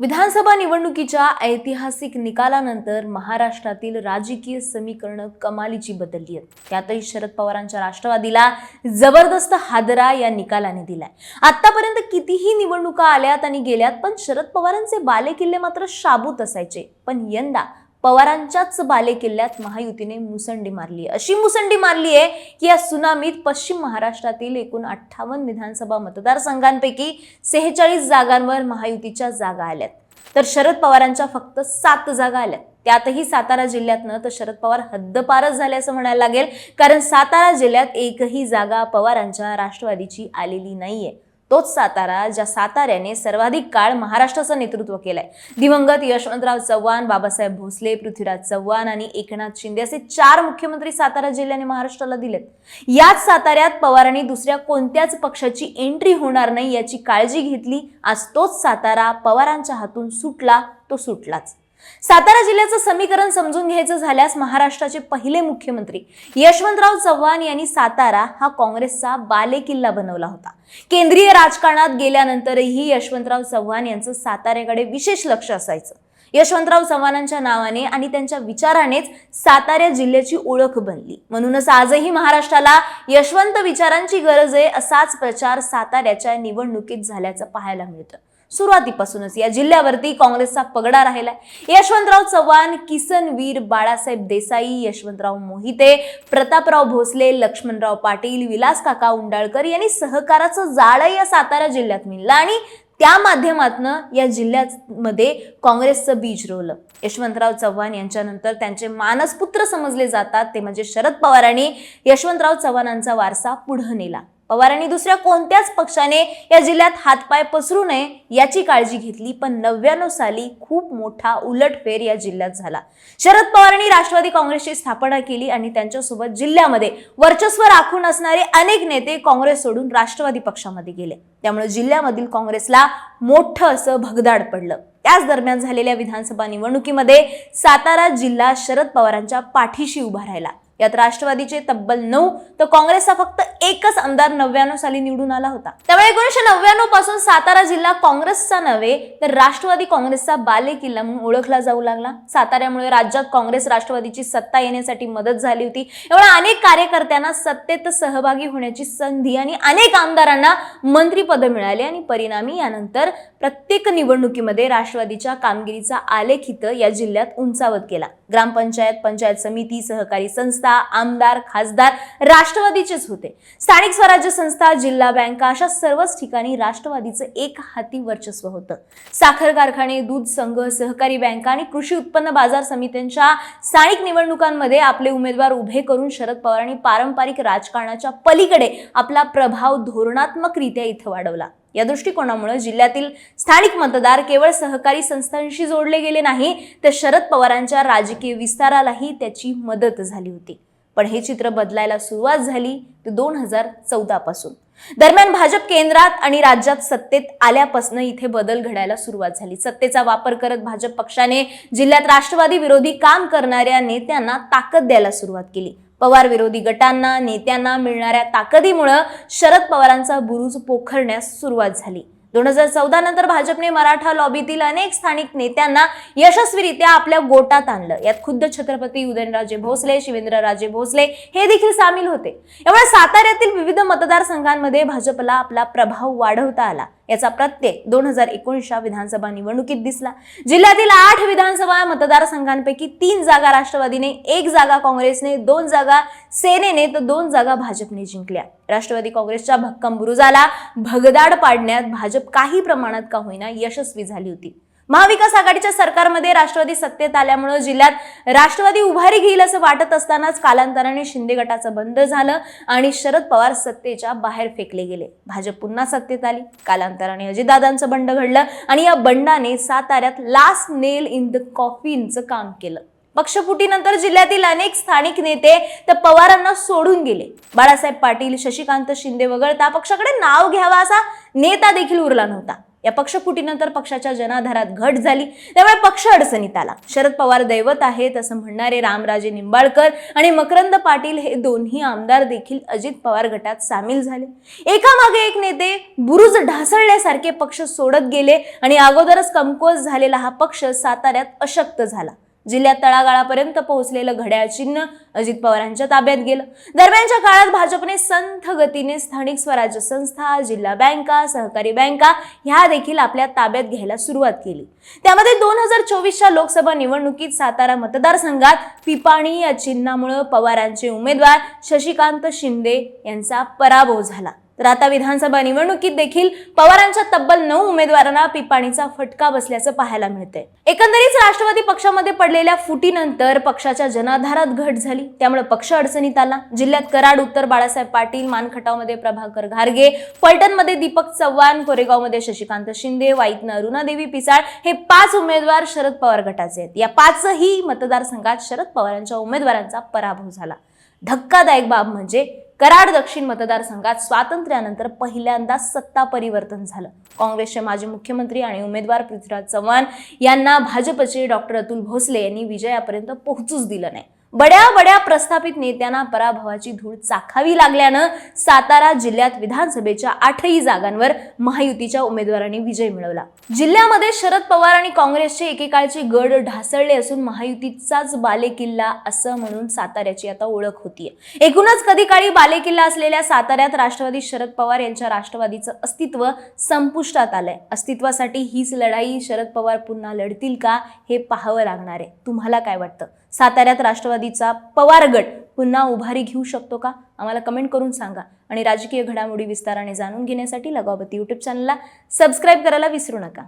विधानसभा निवडणुकीच्या ऐतिहासिक निकालानंतर महाराष्ट्रातील राजकीय समीकरणं कमालीची बदलली आहेत. त्यातही शरद पवारांच्या राष्ट्रवादीला जबरदस्त हादरा या निकालाने दिलाय. आतापर्यंत कितीही निवडणुका आल्यात आणि गेल्यात पण शरद पवारांचे बालेकिल्ले मात्र शाबूत असायचे. पण यंदा पवारांच्याच बालेकिल्ल्यात महायुतीने मुसंडी मारली आहे. अशी मुसंडी मारली आहे की या सुनामीत पश्चिम महाराष्ट्रातील एकूण अठ्ठावन्न विधानसभा मतदारसंघांपैकी सेहेचाळीस जागांवर महायुतीच्या जागा आल्यात. तर शरद पवारांच्या फक्त सात जागा आल्यात. त्यातही सातारा जिल्ह्यातनं तर शरद पवार हद्दपारच झाले असं म्हणायला लागेल. कारण सातारा जिल्ह्यात एकही जागा पवारांच्या राष्ट्रवादीची आलेली नाहीये. तोच सातारा ज्या साताऱ्याने सर्वाधिक काळ महाराष्ट्राचं नेतृत्व केलंय. दिवंगत यशवंतराव चव्हाण बाबासाहेब भोसले पृथ्वीराज चव्हाण आणि एकनाथ शिंदे असे चार मुख्यमंत्री सातारा जिल्ह्याने महाराष्ट्राला दिलेत. याच साताऱ्यात पवारांनी दुसऱ्या कोणत्याच पक्षाची एंट्री होणार नाही याची काळजी घेतली. आज तोच सातारा पवारांच्या हातून सुटला तो सुटलाच. सातारा जिल्ह्याचं समीकरण समजून घ्यायचं झाल्यास महाराष्ट्राचे पहिले मुख्यमंत्री यशवंतराव चव्हाण यांनी सातारा हा काँग्रेसचा बालेकिल्ला बनवला होता. केंद्रीय राजकारणात गेल्यानंतरही यशवंतराव चव्हाण यांचं साताऱ्याकडे विशेष लक्ष असायचं. यशवंतराव चव्हाणांच्या नावाने आणि त्यांच्या विचारानेच सातारा जिल्ह्याची ओळख बनली. म्हणूनच आजही महाराष्ट्राला यशवंत विचारांची गरज आहे असाच प्रचार साताऱ्याच्या निवडणुकीत झाल्याचं पाहायला मिळतं. सुरुवातीपासूनच या जिल्ह्यावरती काँग्रेसचा पगडा राहिलाय. यशवंतराव चव्हाण किसनवीर बाळासाहेब देसाई यशवंतराव मोहिते प्रतापराव भोसले लक्ष्मणराव पाटील विलास काका उंडाळकर यांनी सहकाराचं जाळं या सातारा जिल्ह्यात मिळलं आणि त्या माध्यमातनं या जिल्ह्यामध्ये काँग्रेसचं बीज रोवलं. यशवंतराव चव्हाण यांच्यानंतर त्यांचे मानसपुत्र समजले जातात ते म्हणजे शरद पवारांनी यशवंतराव चव्हाणांचा वारसा पुढं नेला. पवारांनी दुसऱ्या कोणत्याच पक्षाने या जिल्ह्यात हातपाय पसरू नये याची काळजी घेतली पण नव्याण्णव साली खूप मोठा उलटफेर या जिल्ह्यात झाला. शरद पवारांनी राष्ट्रवादी काँग्रेसची स्थापना केली आणि त्यांच्यासोबत जिल्ह्यामध्ये वर्चस्व राखून असणारे अनेक नेते काँग्रेस सोडून राष्ट्रवादी पक्षामध्ये गेले. त्यामुळे जिल्ह्यामधील काँग्रेसला मोठं असं भगदाड पडलं. त्याच दरम्यान झालेल्या विधानसभा निवडणुकीमध्ये सातारा जिल्हा शरद पवारांच्या पाठीशी उभा राहिला. यात राष्ट्रवादीचे तब्बल नऊ तर काँग्रेसचा फक्त एकच आमदार नव्याण्णव साली निवडून आला होता. त्यामुळे एकोणीशे नव्याण्णवपासून सातारा जिल्हा काँग्रेसचा नव्हे तर राष्ट्रवादी काँग्रेसचा बाले किल्ला म्हणून ओळखला जाऊ लागला. साताऱ्यामुळे राज्यात काँग्रेस राष्ट्रवादीची सत्ता येण्यासाठी मदत झाली होती. एवढ्या अनेक कार्यकर्त्यांना सत्तेत सहभागी होण्याची संधी आणि अनेक आमदारांना मंत्रीपद मिळाले आणि परिणामी यानंतर प्रत्येक निवडणुकीमध्ये राष्ट्रवादीच्या कामगिरीचा आलेख इथं या जिल्ह्यात उंचावत केला ग्रामपंचायत पंचायत समिती सहकारी संस्था आमदार खासदार राष्ट्रवादीचेच होते. स्थानिक स्वराज्य संस्था जिल्हा बँका अशा सर्वच ठिकाणी राष्ट्रवादीचं एक हाती वर्चस्व होतं. साखर कारखाने दूध संघ सहकारी बँका आणि कृषी उत्पन्न बाजार समित्यांच्या स्थानिक निवडणुकांमध्ये आपले उमेदवार उभे करून शरद पवारांनी पारंपरिक राजकारणाच्या पलीकडे आपला प्रभाव धोरणात्मकरित्या इथं वाढवला. या दृष्टिकोनामुळे जिल्ह्यातील स्थानिक मतदार केवळ सहकारी संस्थांशी जोडले गेले नाही तर शरद पवारांच्या राजकीय विस्तारालाही त्याची मदत झाली होती. पण हे चित्र बदलायला सुरुवात झाली ते दोन हजार चौदा पासून दरम्यान भाजप केंद्रात आणि राज्यात सत्तेत आल्यापासून इथे बदल घडायला सुरुवात झाली. सत्तेचा वापर करत भाजप पक्षाने जिल्ह्यात राष्ट्रवादी विरोधी काम करणाऱ्या नेत्यांना ताकद द्यायला सुरुवात केली. पवार विरोधी गटांना नेत्यांना मिळणाऱ्या ताकदीमुळं शरद पवारांचा बुरुज पोखरण्यास सुरुवात झाली. दोन हजार चौदा नंतर भाजपने मराठा लॉबीतील अनेक स्थानिक नेत्यांना यशस्वीरित्या आपल्या गोटात आणलं. यात खुद्द छत्रपती उदयनराजे भोसले शिवेंद्रराजे भोसले हे देखील सामील होते. यामुळे साताऱ्यातील विविध मतदारसंघांमध्ये भाजपला आपला प्रभाव वाढवता आला. याचा प्रत्यय दोन हजार एकोणीसच्या विधानसभा निवडणुकीत दिसला. जिल्ह्यातील आठ विधानसभा मतदारसंघांपैकी तीन जागा राष्ट्रवादीने एक जागा काँग्रेसने दोन जागा सेनेने तर दोन जागा भाजपने जिंकल्या. राष्ट्रवादी काँग्रेसच्या भक्कम बुरुजाला भगदाड पाडण्यात भाजप काही प्रमाणात का होईना यशस्वी झाली होती. महाविकास आघाडीच्या सरकारमध्ये राष्ट्रवादी सत्तेत आल्यामुळे जिल्ह्यात राष्ट्रवादी उभारी घेईल असं वाटत असतानाच कालांतराने शिंदे गटाचं बंद झालं आणि शरद पवार सत्तेच्या बाहेर फेकले गेले. भाजप पुन्हा सत्तेत आली. कालांतराने अजितदादांचं बंड घडलं आणि या बंडाने साताऱ्यात लास्ट नेल इन द कॉफीनचं काम केलं. पक्षफुटीनंतर जिल्ह्यातील अनेक स्थानिक नेते तर पवारांना सोडून गेले. बाळासाहेब पाटील शशिकांत शिंदे वगळता पक्षाकडे नाव घ्यावा असा नेता देखील उरला नव्हता. या पक्षफुटीनंतर पक्षाच्या जनाधारात घट झाली. त्यामुळे पक्ष अडचणीत आला. शरद पवार दैवत आहेत असं म्हणणारे रामराजे निंबाळकर आणि मकरंद पाटील हे दोन्ही आमदार देखील अजित पवार गटात सामील झाले. एकामागे एक नेते बुरुज ढासळल्यासारखे पक्ष सोडत गेले आणि अगोदरच कमकुवत झालेला हा पक्ष साताऱ्यात अशक्त झाला. जिल्ह्यात तळागाळापर्यंत पोहोचलेलं घड्याळ चिन्ह अजित पवारांच्या ताब्यात गेलं. दरम्यानच्या काळात भाजपने संथ गतीने स्थानिक स्वराज्य संस्था जिल्हा बँका सहकारी बँका ह्या देखील आपल्या ताब्यात घ्यायला सुरुवात केली. त्यामध्ये दोन हजार चोवीसच्या लोकसभा निवडणुकीत सातारा मतदारसंघात पिपाणी या चिन्हामुळे पवारांचे उमेदवार शशिकांत शिंदे यांचा पराभव झाला. तर आता विधानसभा निवडणुकीत देखील पवारांच्या तब्बल नऊ उमेदवारांना पिपाणीचा फटका बसल्याचं पाहायला मिळतंय. एकंदरीत राष्ट्रवादी पक्षामध्ये पडलेल्या फुटीनंतर पक्षाच्या जनाधारात घट झाली. त्यामुळे पक्ष अडचणीत आला. जिल्ह्यात कराड उत्तर बाळासाहेब पाटील मानखटावमध्ये प्रभाकर घारगे फलटणमध्ये दीपक चव्हाण कोरेगावमध्ये शशिकांत शिंदे वाईतनं अरुणादेवी पिसाळ हे पाच उमेदवार शरद पवार गटाचे आहेत. या पाचही मतदारसंघात शरद पवारांच्या उमेदवारांचा पराभव झाला. धक्कादायक बाब म्हणजे कराड दक्षिण मतदारसंघात स्वातंत्र्यानंतर पहिल्यांदा सत्ता परिवर्तन झालं. काँग्रेसचे माजी मुख्यमंत्री आणि उमेदवार पृथ्वीराज चव्हाण यांना भाजपचे डॉक्टर अतुल भोसले यांनी विजयापर्यंत पोहोचूच दिलं नाही. बड्या बड्या प्रस्थापित नेत्यांना पराभवाची धूळ चाखावी लागल्यानं सातारा जिल्ह्यात विधानसभेच्या आठही जागांवर महायुतीच्या उमेदवारांनी विजय मिळवला. जिल्ह्यामध्ये शरद पवार आणि काँग्रेसचे एकेकाळचे गड ढासळले असून महायुतीचाच बालेकिल्ला असं म्हणून साताऱ्याची आता ओळख होतीये. एकूणच कधी काळी बालेकिल्ला असलेल्या साताऱ्यात राष्ट्रवादी शरद पवार यांच्या राष्ट्रवादीचं अस्तित्व संपुष्टात आलंय. अस्तित्वासाठी हीच लढाई शरद पवार पुन्हा लढतील का हे पाहावं लागणार आहे. तुम्हाला काय वाटतं? साताऱ्यात राष्ट्रवादीचा पवार गट पुन्हा उभारी घेऊ शकतो का? आम्हाला कमेंट करून सांगा. आणि राजकीय घडामोडी विस्ताराने जाणून घेण्यासाठी लगावती यूट्यूब चॅनलला सबस्क्राईब करायला विसरू नका.